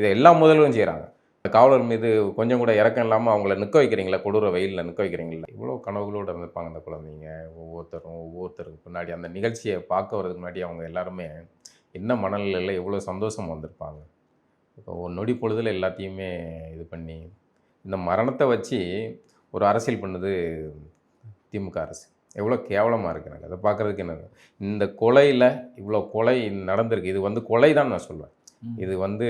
இதை எல்லா முதல்வரும் செய்கிறாங்க காவலர் மீது கொஞ்சம் கூட இறக்கம் இல்லாமல் அவங்கள நிற்க வைக்கிறீங்களா? கொடூர வெயிலில் நிற்க வைக்கிறீங்களா? இவ்வளோ கனவுகளோடு இருந்திருப்பாங்க அந்த குழந்தைங்க. ஒவ்வொருத்தரும் ஒவ்வொருத்தருக்கு பின்னாடி அந்த நிகழ்ச்சியை பார்க்க வரதுக்கு முன்னாடி அவங்க எல்லாருமே என்ன மனநிலையில் எவ்வளோ சந்தோஷம் வந்திருப்பாங்க? இப்போ ஒரு நொடி பொழுதில் எல்லாத்தையுமே இது பண்ணி இந்த மரணத்தை வச்சு ஒரு அரசியல் பண்ணுது திமுக அரசு. எவ்வளோ கேவலமாக இருக்கு எனக்கு. அதை பார்க்குறதுக்கு என்ன இந்த கொலையில் இவ்வளோ கொலை நடந்திருக்கு. இது வந்து கொலை தான் நான் சொல்வேன். இது வந்து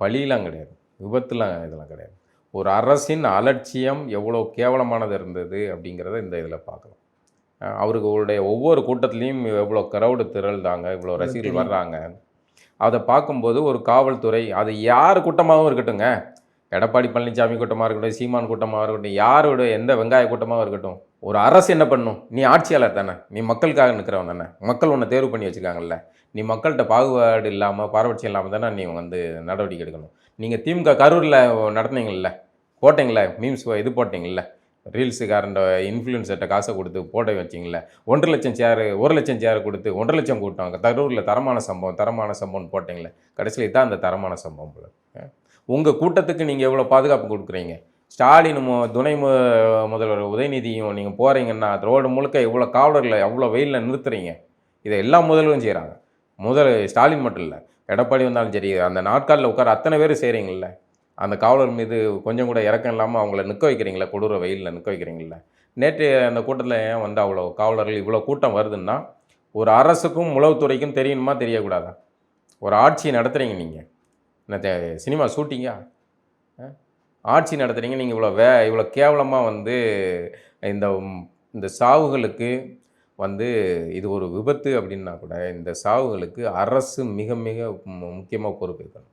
பழியெலாம் கிடையாது. விபத்துலாம் இதெல்லாம் கிடையாது. ஒரு அரசின் அலட்சியம் எவ்வளோ கேவலமானது இருந்தது அப்படிங்கிறத இந்த இதில் பார்க்கலாம். அவர்களுடைய ஒவ்வொரு கூட்டத்துலேயும் எவ்வளோ crowd திரள்தாங்க இவ்வளோ ரசிகர்கள் வர்றாங்க. அதை பார்க்கும்போது ஒரு காவல்துறை அது யார் கூட்டமாகவும் இருக்கட்டுங்க. எடப்பாடி பழனிசாமி கூட்டமாக இருக்கட்டும் சீமான் கூட்டமாக இருக்கட்டும் யாரோட எந்த வெங்காய கூட்டமாக இருக்கட்டும் ஒரு அரசு என்ன பண்ணும்? நீ ஆட்சியாளர் தானே. நீ மக்களுக்காக நிற்கிறவன் தானே. மக்கள் உன்னை தேர்வு பண்ணி வச்சுருக்காங்கல்ல. நீ மக்கள்கிட்ட பாகுபாடு இல்லாமல் பாரபட்சம் இல்லாமல் தானே நீ வந்து நடவடிக்கை எடுக்கணும். நீங்கள் திமுக கரூரில் நடத்துனீங்கல்ல போட்டிங்களே மீம்ஸ் இது போட்டிங்கள்ல ரீல்ஸுக்காரண்ட இன்ஃப்ளூயன்சர்கிட்ட காசை கொடுத்து போட்ட வச்சிங்களே. ஒன்றரை லட்சம் சேர் ஒரு லட்சம் சேர் கொடுத்து ஒன்றரை லட்சம் கூட்டம் கரூரில் தரமான சம்பவம் தரமான சம்பவம்னு போட்டிங்களே. கடைசியில் இதான் அந்த தரமான சம்பவம் போல உங்கள் கூட்டத்துக்கு நீங்கள் எவ்வளோ பாதுகாப்பு கொடுக்குறீங்க? ஸ்டாலின் துணை மு முதல்வர் உதயநிதியும் நீங்கள் போகிறீங்கன்னா ரோடு முழுக்க எவ்வளோ காவலர்களை எவ்வளோ வெயிலில் நிறுத்துறீங்க? இதை எல்லா முதல்வரும் செய்கிறாங்க முதல் ஸ்டாலின் மட்டும் இல்லை. எடப்பாடி வந்தாலும் சரி அந்த நாட்காலில் உட்கார அத்தனை பேர் செய்கிறீங்கள அந்த காவலர் மீது கொஞ்சம் கூட இறக்கம் இல்லாமல் அவங்கள நிற்க வைக்கிறீங்களே கொடூர வெயிலில் நிற்க வைக்கிறீங்களா? நேற்று அந்த கூட்டத்தில் ஏன் வந்து அவ்வளோ காவலர்கள் இவ்வளோ கூட்டம் வருதுன்னா ஒரு அரசுக்கும் உளவுத்துறைக்கும் தெரியணுமா தெரியக்கூடாதா? ஒரு ஆட்சி நடத்துகிறீங்க நீங்கள் என்ன சினிமா ஷூட்டிங்கா? ஆட்சி நடத்துகிறீங்க நீங்கள் இவ்வளோ வே இவ்வளோ கேவலமாக வந்து இந்த இந்த சாவுகளுக்கு வந்து இது ஒரு விபத்து அப்படின்னா கூட இந்த சாவுகளுக்கு அரசு மிக மிக முக்கியமாக பொறுப்பேற்கணும்.